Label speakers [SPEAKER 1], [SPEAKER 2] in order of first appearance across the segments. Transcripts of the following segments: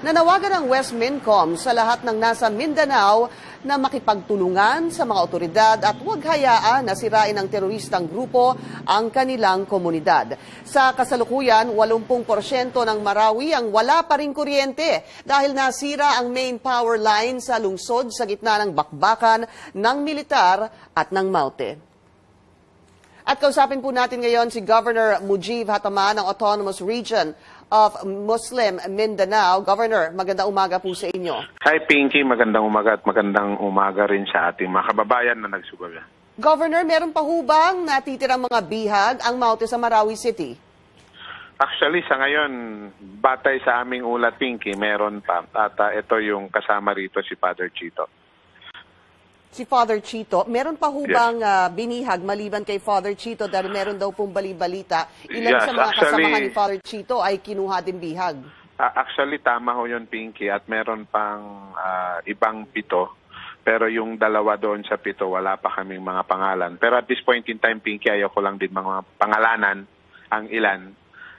[SPEAKER 1] Nanawagan ang West Mincom sa lahat ng nasa Mindanao na makipagtulungan sa mga otoridad at huwag hayaan na sirain ng teroristang grupo ang kanilang komunidad. Sa kasalukuyan, 80% ng Marawi ang wala pa rin kuryente dahil nasira ang main power line sa lungsod sa gitna ng bakbakan ng militar at ng Maute. At kausapin po natin ngayon si Governor Mujib Hataman ng Autonomous Region of Muslim Mindanao. Governor, magandang umaga po sa inyo.
[SPEAKER 2] Hi Pinky, magandang umaga at magandang umaga rin sa ating mga kababayan na nagsubaga.
[SPEAKER 1] Governor, meron pa hubang natitirang mga bihag ang Maute sa Marawi City?
[SPEAKER 2] Actually, sa ngayon, batay sa aming ulat Pinky, meron pa. At uh, ito yung kasama rito si Father Chito.
[SPEAKER 1] Si Father Chito, meron pa hubang uh, binihag maliban kay Father Chito dahil meron daw pong balibalita. Ilan
[SPEAKER 2] Yes,
[SPEAKER 1] sa mga
[SPEAKER 2] actually-
[SPEAKER 1] kasamahan ni Father Chito ay kinuha din bihag.
[SPEAKER 2] Ah, actually, tama ho yun Pinky at meron pang ah, ibang pito. Pero yung dalawa doon sa pito, wala pa kaming mga pangalan. Pero at this point in time, Pinky, ayaw ko lang din mga pangalanan ang ilan.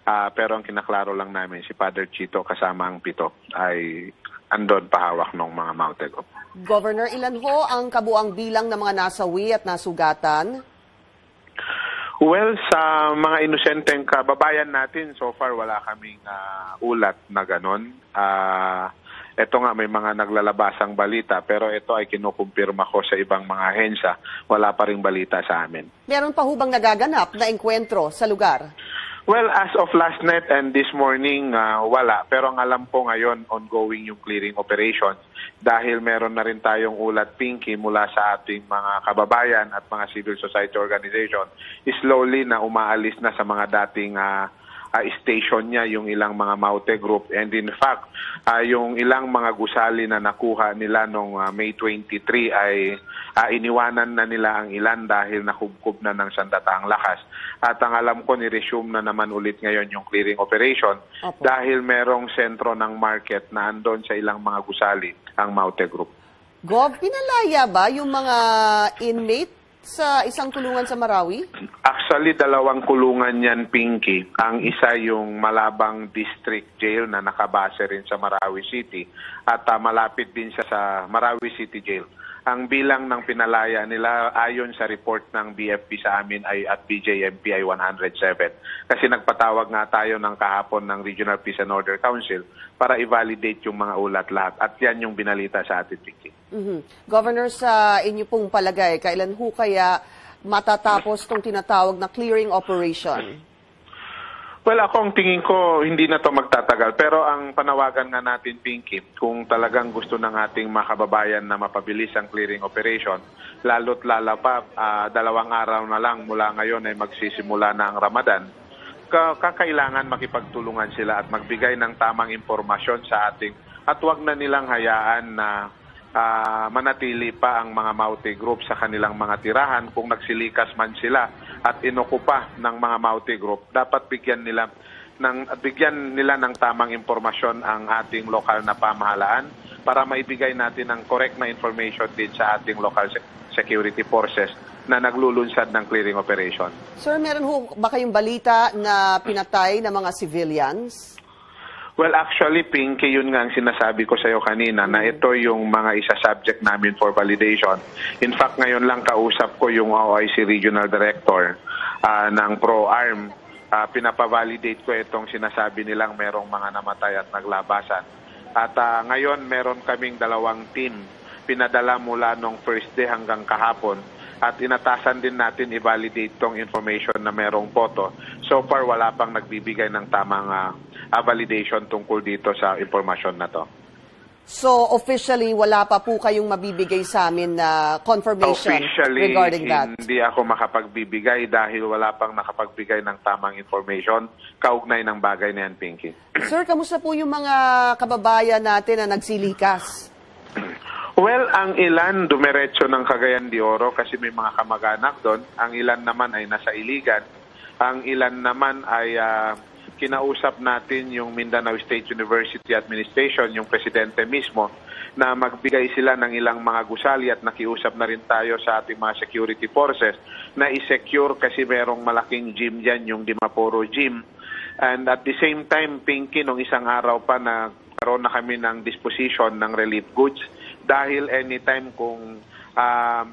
[SPEAKER 2] Ah, pero ang kinaklaro lang namin, si Father Chito kasama ang pito ay andon pahawak ng mga Maute Group.
[SPEAKER 1] Governor, ilan ho ang kabuang bilang ng mga nasawi at nasugatan?
[SPEAKER 2] Well, sa mga inosenteng kababayan natin, so far wala kaming ah, ulat na ganon. Ah, ito nga may mga naglalabasang balita pero ito ay kinukumpirma ko sa ibang mga ahensya. Wala pa ring balita sa amin.
[SPEAKER 1] Meron pa hubang nagaganap na engkwentro sa lugar?
[SPEAKER 2] Well, as of last night and this morning, ah, wala. Pero ang alam ko ngayon, ongoing yung clearing operation dahil meron na rin tayong ulat pinky mula sa ating mga kababayan at mga civil society organization. Slowly na umaalis na sa mga dating ah, ah, station niya yung ilang mga Maute group and in fact ah, yung ilang mga gusali na nakuha nila noong ah, May 23 ay ah, iniwanan na nila ang ilan dahil nakubkob na ng sandatang lakas at ang alam ko ni-resume na naman ulit ngayon yung clearing operation
[SPEAKER 1] Opo.
[SPEAKER 2] dahil merong sentro ng market na andon sa ilang mga gusali ang Maute Group.
[SPEAKER 1] Gov, pinalaya ba yung mga inmate sa isang kulungan sa Marawi?
[SPEAKER 2] Actually, dalawang kulungan yan, Pinky. Ang isa yung Malabang District Jail na nakabase rin sa Marawi City at ah, malapit din siya sa Marawi City Jail. Ang bilang ng pinalaya nila ayon sa report ng BFP sa amin ay at BJMP ay 107. Kasi nagpatawag nga tayo ng kahapon ng Regional Peace and Order Council para i-validate yung mga ulat lahat. At yan yung binalita sa atin, Pinky.
[SPEAKER 1] Mhm. Governor, sa inyo pong palagay, kailan ho kaya matatapos tong tinatawag na clearing operation?
[SPEAKER 2] Well, ako ang tingin ko hindi na to magtatagal. Pero ang panawagan nga natin, Pinky, kung talagang gusto ng ating mga kababayan na mapabilis ang clearing operation, lalo't lala pa, ah, dalawang araw na lang mula ngayon ay magsisimula na ang Ramadan, ka- kakailangan makipagtulungan sila at magbigay ng tamang impormasyon sa ating at wag na nilang hayaan na ah, manatili pa ang mga Maute group sa kanilang mga tirahan kung nagsilikas man sila at inokupa ng mga Maute group dapat bigyan nila ng bigyan nila ng tamang impormasyon ang ating lokal na pamahalaan para maibigay natin ang correct na information din sa ating local se- security forces na naglulunsad ng clearing operation.
[SPEAKER 1] Sir, meron ho ba kayong balita na pinatay ng mga civilians?
[SPEAKER 2] Well, actually, Pinky, yun nga ang sinasabi ko sa'yo kanina na ito yung mga isa-subject namin for validation. In fact, ngayon lang kausap ko yung OIC Regional Director ah, ng ProArm. Ah, pinapavalidate ko itong sinasabi nilang merong mga namatay at naglabasan. At ah, ngayon, meron kaming dalawang team pinadala mula nung first day hanggang kahapon at inatasan din natin i-validate tong information na merong photo. So far, wala pang nagbibigay ng tamang ah, validation tungkol dito sa informasyon na to.
[SPEAKER 1] So, officially, wala pa po kayong mabibigay sa amin na confirmation
[SPEAKER 2] Officially,
[SPEAKER 1] regarding that.
[SPEAKER 2] hindi ako makapagbibigay dahil wala pang nakapagbigay ng tamang information kaugnay ng bagay na yan, Pinky.
[SPEAKER 1] Sir, kamusta po yung mga kababayan natin na nagsilikas?
[SPEAKER 2] Well, ang ilan dumiretso ng Cagayan de Oro kasi may mga kamag-anak doon. Ang ilan naman ay nasa Iligan. Ang ilan naman ay ah, kinausap natin yung Mindanao State University Administration, yung presidente mismo, na magbigay sila ng ilang mga gusali at nakiusap na rin tayo sa ating mga security forces na i-secure kasi merong malaking gym dyan, yung Dimaporo Gym. And at the same time, Pinky, nung isang araw pa na magkaroon na kami ng disposition ng relief goods dahil anytime kung um,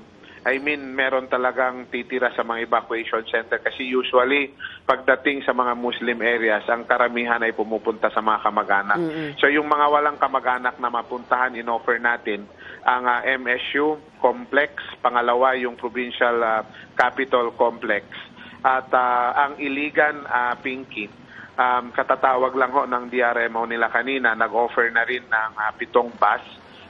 [SPEAKER 2] I mean, meron talagang titira sa mga evacuation center kasi usually pagdating sa mga Muslim areas, ang karamihan ay pumupunta sa mga kamag-anak. So yung mga walang kamag-anak na mapuntahan, in-offer natin ang ah, MSU complex, pangalawa yung Provincial ah, Capital Complex at ah, ang Iligan ah, Pinky. Um, katatawag lang ho ng DRMO nila kanina, nag-offer na rin ng ah, pitong bus,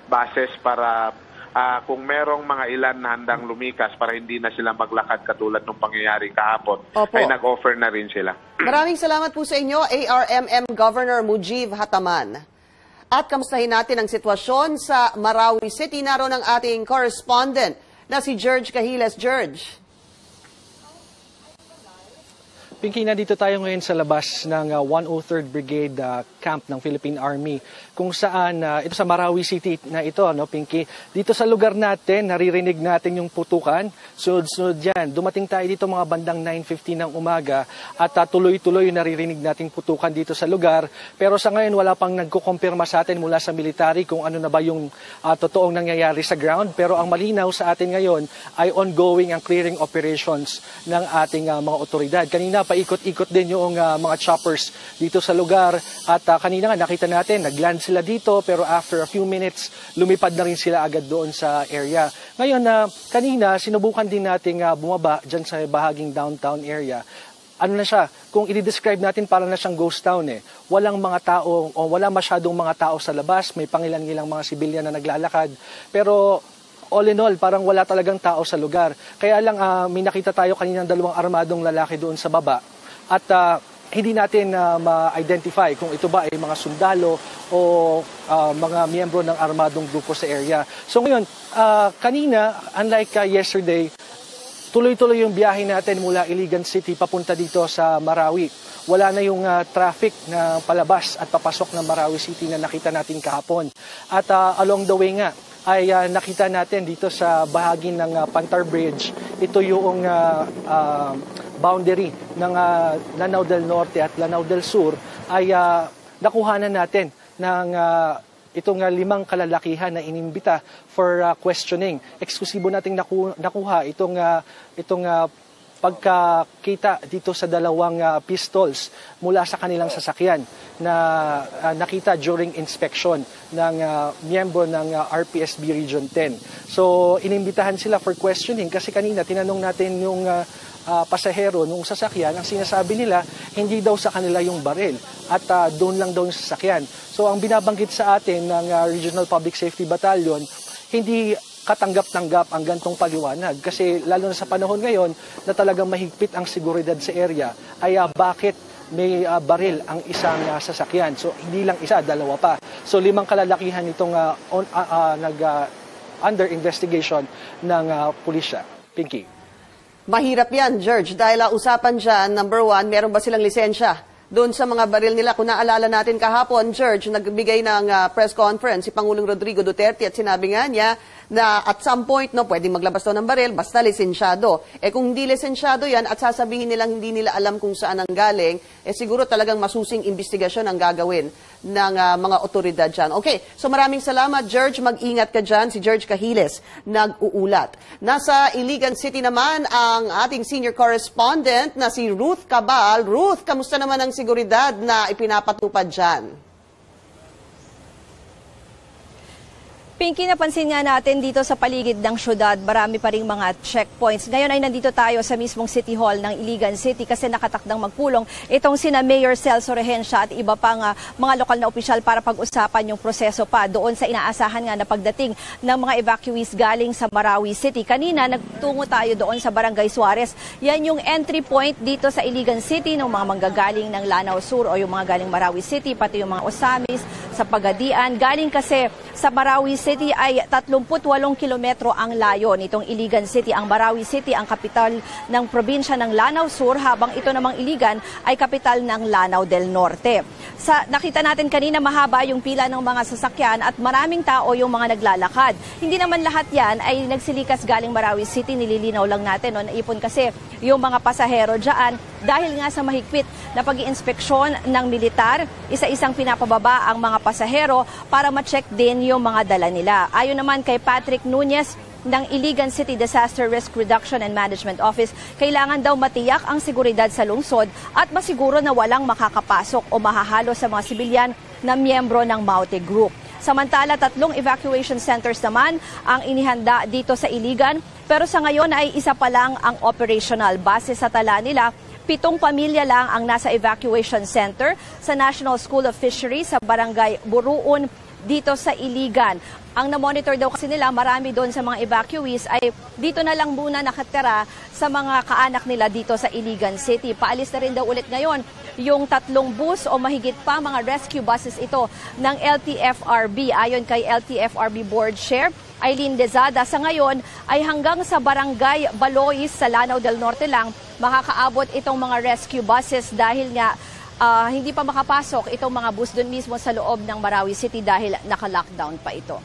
[SPEAKER 2] buses para ah, kung merong mga ilan na handang lumikas para hindi na sila maglakad katulad ng pangyayari kahapon,
[SPEAKER 1] Opo.
[SPEAKER 2] ay nag-offer na rin sila.
[SPEAKER 1] Maraming salamat po sa inyo, ARMM Governor Mujib Hataman. At kamustahin natin ang sitwasyon sa Marawi City. Naroon ang ating correspondent na si George Cahiles. George.
[SPEAKER 3] Pinky, nandito tayo ngayon sa labas ng uh, 103rd Brigade uh, camp ng Philippine Army kung saan uh, ito sa Marawi City na ito, no, Pinky. Dito sa lugar natin, naririnig natin yung putukan. Sunod-sunod yan. Dumating tayo dito mga bandang 9.50 ng umaga at uh, tuloy-tuloy naririnig nating putukan dito sa lugar. Pero sa ngayon, wala pang nagkukumpirma sa atin mula sa military kung ano na ba yung uh, totoong nangyayari sa ground. Pero ang malinaw sa atin ngayon ay ongoing ang clearing operations ng ating uh, mga otoridad. Kanina, paikot-ikot din yung uh, mga choppers dito sa lugar. At uh, kanina nga nakita natin, nagland sila dito pero after a few minutes, lumipad na rin sila agad doon sa area. Ngayon, uh, kanina, sinubukan din nating uh, bumaba dyan sa bahaging downtown area ano na siya, kung i-describe natin para na siyang ghost town eh. Walang mga tao o wala masyadong mga tao sa labas, may pangilan-ilang mga sibilyan na naglalakad. Pero all in all, parang wala talagang tao sa lugar. Kaya lang uh, may nakita tayo kanina ng dalawang armadong lalaki doon sa baba. At uh, hindi natin uh, ma-identify kung ito ba ay mga sundalo o uh, mga miyembro ng armadong grupo sa area. So ngayon, uh, kanina, unlike uh, yesterday, tuloy-tuloy yung biyahe natin mula Iligan City papunta dito sa Marawi. Wala na yung uh, traffic na palabas at papasok ng Marawi City na nakita natin kahapon. At uh, along the way nga, ay uh, nakita natin dito sa bahagi ng uh, Pantar Bridge, ito yung uh, uh, boundary ng uh, Lanao del Norte at Lanao del Sur ay uh, nakuhanan natin ng uh, itong uh, limang kalalakihan na inimbita for uh, questioning. Eksklusibo nating naku- nakuha itong uh, itong uh, pagkakita dito sa dalawang uh, pistols mula sa kanilang sasakyan na uh, nakita during inspection ng uh, miyembro ng uh, RPSB Region 10. So inimbitahan sila for questioning kasi kanina tinanong natin yung uh, uh, pasahero nung sasakyan, ang sinasabi nila hindi daw sa kanila yung baril at uh, doon lang daw yung sasakyan. So ang binabanggit sa atin ng uh, Regional Public Safety Battalion, hindi katanggap-tanggap ang gantong paliwanag. Kasi lalo na sa panahon ngayon na talagang mahigpit ang seguridad sa area, ay uh, bakit may uh, baril ang isang uh, sasakyan. So hindi lang isa, dalawa pa. So limang kalalakihan itong uh, on, uh, uh, nag uh, under investigation ng uh, pulisya. Pinky.
[SPEAKER 1] Mahirap yan, George, dahil uh, usapan dyan, number one, meron ba silang lisensya? Doon sa mga baril nila, kung naalala natin kahapon, George, nagbigay ng uh, press conference si Pangulong Rodrigo Duterte at sinabi nga niya na at some point, no, pwedeng maglabas daw ng baril, basta lisensyado. Eh kung hindi lisensyado yan at sasabihin nilang hindi nila alam kung saan ang galing, eh siguro talagang masusing investigasyon ang gagawin ng uh, mga otoridad dyan. Okay, so maraming salamat, George. Mag-ingat ka dyan. Si George Cahiles, nag-uulat. Nasa Iligan City naman ang ating senior correspondent na si Ruth Cabal. Ruth, kamusta naman ang seguridad na ipinapatupad dyan?
[SPEAKER 4] Pinky, napansin nga natin dito sa paligid ng syudad, marami pa rin mga checkpoints. Ngayon ay nandito tayo sa mismong City Hall ng Iligan City kasi nakatakdang magpulong itong sina Mayor Celso Regensya at iba pang uh, mga lokal na opisyal para pag-usapan yung proseso pa doon sa inaasahan nga na pagdating ng mga evacuees galing sa Marawi City. Kanina nagtungo tayo doon sa Barangay Suarez. Yan yung entry point dito sa Iligan City ng mga manggagaling ng Lanao Sur o yung mga galing Marawi City, pati yung mga Osamis sa Pagadian. Galing kasi sa Marawi City ay 38 kilometro ang layo nitong Iligan City. Ang Marawi City ang kapital ng probinsya ng Lanao Sur habang ito namang Iligan ay kapital ng Lanao del Norte. Sa, nakita natin kanina mahaba yung pila ng mga sasakyan at maraming tao yung mga naglalakad. Hindi naman lahat yan ay nagsilikas galing Marawi City. Nililinaw lang natin. No? Naipon kasi yung mga pasahero dyan dahil nga sa mahigpit na pag inspeksyon ng militar, isa-isang pinapababa ang mga pasahero para ma-check din yung mga dala nila. Ayon naman kay Patrick Nunez, ng Iligan City Disaster Risk Reduction and Management Office, kailangan daw matiyak ang seguridad sa lungsod at masiguro na walang makakapasok o mahahalo sa mga sibilyan na miyembro ng Maute Group. Samantala, tatlong evacuation centers naman ang inihanda dito sa Iligan, pero sa ngayon ay isa pa lang ang operational. Base sa tala nila, pitong pamilya lang ang nasa evacuation center sa National School of Fisheries sa Barangay Buruon dito sa Iligan. Ang na-monitor daw kasi nila, marami doon sa mga evacuees ay dito na lang muna nakatira sa mga kaanak nila dito sa Iligan City. Paalis na rin daw ulit ngayon yung tatlong bus o mahigit pa mga rescue buses ito ng LTFRB. Ayon kay LTFRB Board Chair, Eileen Dezada, sa ngayon ay hanggang sa barangay Balois sa Lanao del Norte lang makakaabot itong mga rescue buses dahil nga ah, hindi pa makapasok itong mga bus doon mismo sa loob ng Marawi City dahil naka-lockdown pa ito.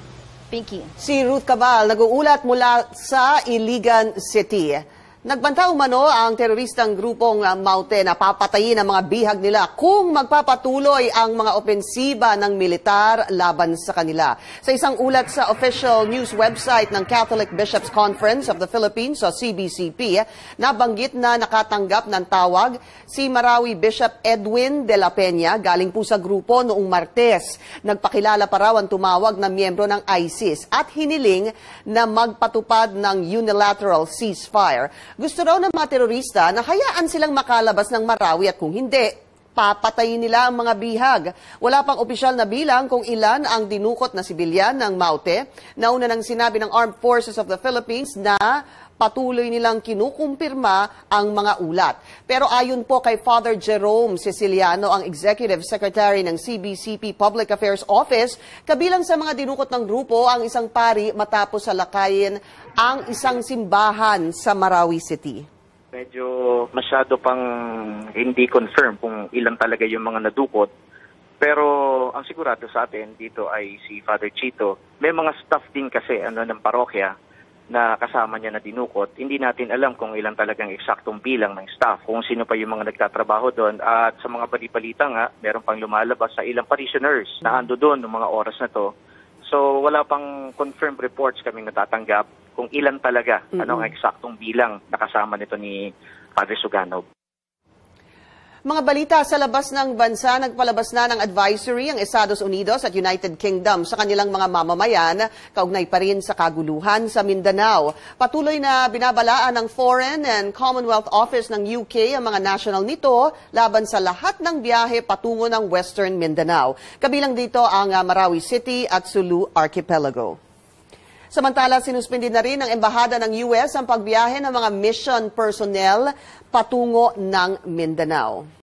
[SPEAKER 4] Pinky.
[SPEAKER 1] Si Ruth Cabal, nag-uulat mula sa Iligan City. Nagbanta umano ang teroristang grupong uh, Maute na papatayin ang mga bihag nila kung magpapatuloy ang mga opensiba ng militar laban sa kanila. Sa isang ulat sa official news website ng Catholic Bishops Conference of the Philippines o CBCP, nabanggit na nakatanggap ng tawag si Marawi Bishop Edwin de la Peña galing po sa grupo noong Martes. Nagpakilala pa raw ang tumawag na miyembro ng ISIS at hiniling na magpatupad ng unilateral ceasefire. Gusto raw ng mga terorista na hayaan silang makalabas ng Marawi at kung hindi, papatayin nila ang mga bihag. Wala pang opisyal na bilang kung ilan ang dinukot na sibilyan ng Maute. Nauna nang sinabi ng Armed Forces of the Philippines na patuloy nilang kinukumpirma ang mga ulat. Pero ayon po kay Father Jerome Siciliano, ang Executive Secretary ng CBCP Public Affairs Office, kabilang sa mga dinukot ng grupo ang isang pari matapos salakayin ang isang simbahan sa Marawi City.
[SPEAKER 5] medyo masyado pang hindi confirm kung ilang talaga yung mga nadukot. Pero ang sigurado sa atin dito ay si Father Chito. May mga staff din kasi ano ng parokya na kasama niya na dinukot. Hindi natin alam kung ilang talagang eksaktong bilang ng staff, kung sino pa yung mga nagtatrabaho doon. At sa mga balibalita nga, meron pang lumalabas sa ilang parishioners na ando doon ng mga oras na to. So wala pang confirmed reports kaming natatanggap kung ilan talaga, ano ang eksaktong bilang nakasama nito ni Padre Suganov.
[SPEAKER 1] Mga balita sa labas ng bansa, nagpalabas na ng advisory ang Estados Unidos at United Kingdom sa kanilang mga mamamayan, kaugnay pa rin sa kaguluhan sa Mindanao. Patuloy na binabalaan ng Foreign and Commonwealth Office ng UK ang mga national nito laban sa lahat ng biyahe patungo ng Western Mindanao. Kabilang dito ang ah, Marawi City at Sulu Archipelago. Samantala, sinuspindi na rin ng Embahada ng US ang pagbiyahe ng mga mission personnel patungo ng Mindanao.